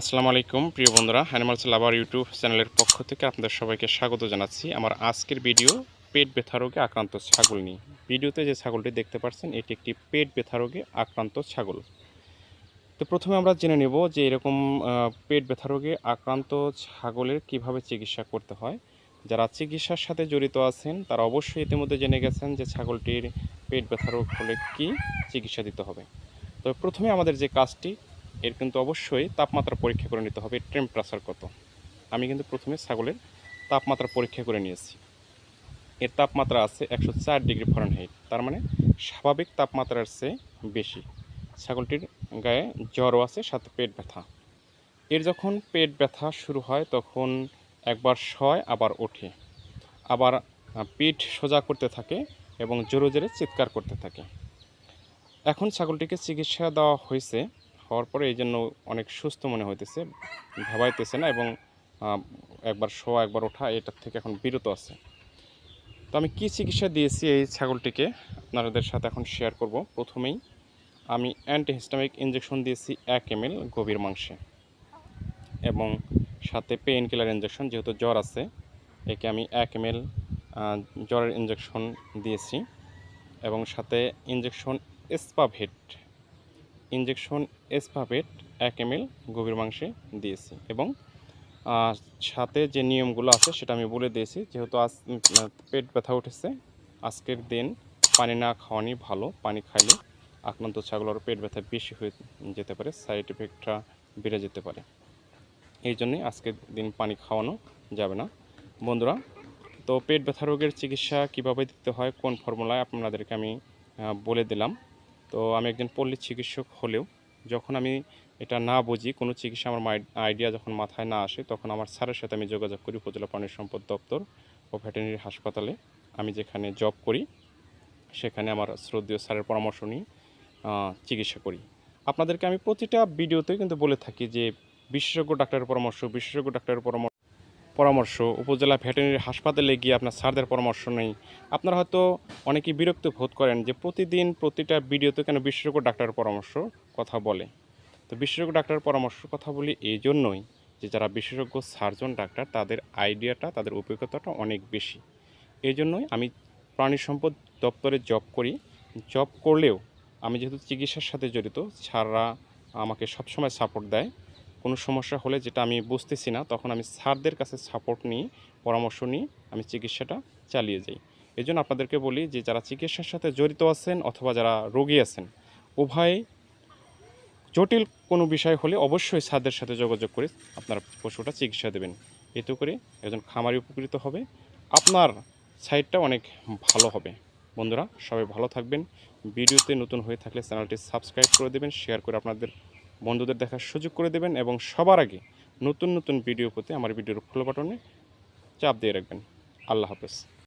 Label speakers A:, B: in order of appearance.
A: আসসালামু আলাইকুম, প্রিয় বন্ধুরা অ্যানিমালস লাভার ইউটিউব চ্যানেলের পক্ষ থেকে আপনাদের সবাইকে স্বাগত জানাচ্ছি। আমার আজকের ভিডিও পেট ব্যথা রোগে আক্রান্ত ছাগল নিয়ে। ভিডিওতে যে ছাগলটি দেখতে পাচ্ছেন, এটি একটি পেট ব্যথা রোগে আক্রান্ত ছাগল। তো প্রথমে আমরা জেনে নেব যে এরকম পেট ব্যথা রোগে আক্রান্ত ছাগলের কীভাবে চিকিৎসা করতে হয়। যারা চিকিৎসার সাথে জড়িত আছেন, তারা অবশ্যই ইতিমধ্যে জেনে গেছেন যে ছাগলটির পেট ব্যথা রোগ হলে কী চিকিৎসা দিতে হবে। তো প্রথমে আমাদের যে কাজটি এর কিন্তু অবশ্যই তাপমাত্রা পরীক্ষা করে নিতে হবে টেম্পারেচার কত। আমি কিন্তু প্রথমে ছাগলের তাপমাত্রা পরীক্ষা করে নিয়েছি। এর তাপমাত্রা আছে একশো চার ডিগ্রি ফরেনহাইট তার মানে স্বাভাবিক তাপমাত্রার চেয়ে বেশি। ছাগলটির গায়ে জ্বরও আছে, সাথে পেট ব্যথা। এর যখন পেট ব্যথা শুরু হয়, তখন একবার শয়, আবার ওঠে। আবার পিঠ সোজা করতে থাকে এবং জোরে জোরে চিৎকার করতে থাকে। এখন ছাগলটিকে চিকিৎসা দেওয়া হয়েছে হওয়ার পরে এই জন্য অনেক সুস্থ মনে হইতেছে, ভাবাইতেছে না এবং একবার শোয়া, একবার ওঠা, এটার থেকে এখন বিরত আছে। তো আমি কি চিকিৎসা দিয়েছি এই ছাগলটিকে? আপনাদের সাথে এখন শেয়ার করব। প্রথমেই আমি অ্যান্টিহিস্টামিক ইঞ্জেকশন দিয়েছি এক এম গভীর মাংসে এবং সাথে পেইন কিলার ইঞ্জেকশন যেহেতু জ্বর আছে, একে আমি এক এম জ্বরের ইঞ্জেকশন দিয়েছি এবং সাথে ইঞ্জেকশন এসপাভেট ইঞ্জেকশন এসপাভেট এক এম এল গভীর মাংসে দিয়েছি এবং সাথে যে নিয়মগুলো আছে সেটা আমি বলে দিয়েছি। যেহেতু আজ পেট ব্যথা উঠেছে, আজকের দিন পানি না খাওয়ানি ভালো, পানি খাইলে আক্রান্ত ছাগলের পেট ব্যথা বেশি হয়ে যেতে পারে, সাইড এফেক্টটা বেড়ে যেতে পারে। এই জন্যে আজকের দিন পানি খাওয়ানো যাবে না। বন্ধুরা, তো পেট ব্যথা রোগের চিকিৎসা কীভাবে দিতে হয়, কোন ফর্মুলায় আপনাদেরকে আমি বলে দিলাম। তো আমি একজন পল্লী চিকিৎসক হলেও যখন আমি এটা না বুঝি, কোনো চিকিৎসা আমার আইডিয়া যখন মাথায় না আসে, তখন আমার স্যারের সাথে আমি যোগাযোগ করি, উপজেলা প্রাণী সম্পদ দপ্তর ও ভেটেরিনারি হাসপাতালে। আমি যেখানে জব করি, সেখানে আমার শ্রদ্ধেয় স্যারের পরামর্শ নিয়ে চিকিৎসা করি। আপনাদেরকে আমি প্রতিটা ভিডিওতে কিন্তু বলে থাকি যে, বিশেষজ্ঞ ডাক্তারের পরামর্শ, বিশেষজ্ঞ ডাক্তারের পরামর্শ পরামর্শ, উপজেলা ভেটেরিনারি হাসপাতালে গিয়ে আপনার স্যারদের পরামর্শ নেই। আপনারা হয়তো অনেকেই বিরক্ত বোধ করেন যে প্রতিদিন প্রতিটা ভিডিওতে কেন বিশেষজ্ঞ ডাক্তারের পরামর্শ কথা বলে? তো বিশেষজ্ঞ ডাক্তারের পরামর্শ কথা বলি এই জন্যই যে যারা বিশেষজ্ঞ সার্জন ডাক্তার, তাদের আইডিয়াটা, তাদের অভিজ্ঞতাটা অনেক বেশি। এই জন্যই আমি প্রাণী সম্পদ দপ্তরে জব করি। জব করলেও আমি যেহেতু চিকিৎসার সাথে জড়িত, স্যাররা আমাকে সবসময় সাপোর্ট দেয়। কোনো সমস্যা হলে যেটা আমি বুঝতেছি না, তখন আমি স্যারদের কাছে সাপোর্ট নিয়ে পরামর্শ নিয়ে আমি চিকিৎসাটা চালিয়ে যাই। এই জন্য আপনাদেরকে বলি যে, যারা চিকিৎসার সাথে জড়িত আছেন অথবা যারা রোগী আছেন, উভয় জটিল কোনো বিষয় হলে অবশ্যই স্যারদের সাথে যোগাযোগ করে আপনার পশুটা চিকিৎসা দেবেন। এতে করে একজন খামারি উপকৃত হবে, আপনার সাইডটা অনেক ভালো হবে। বন্ধুরা, সবাই ভালো থাকবেন। ভিডিওতে নতুন হয়ে থাকলে চ্যানেলটি সাবস্ক্রাইব করে দেবেন, শেয়ার করে আপনাদের বন্ধুদের দেখার সুযোগ করে দেবেন এবং সবার আগে নতুন নতুন ভিডিও পেতে আমার ভিডিওর ফলো বাটনে চাপ দিয়ে রাখবেন। আল্লাহ হাফেজ।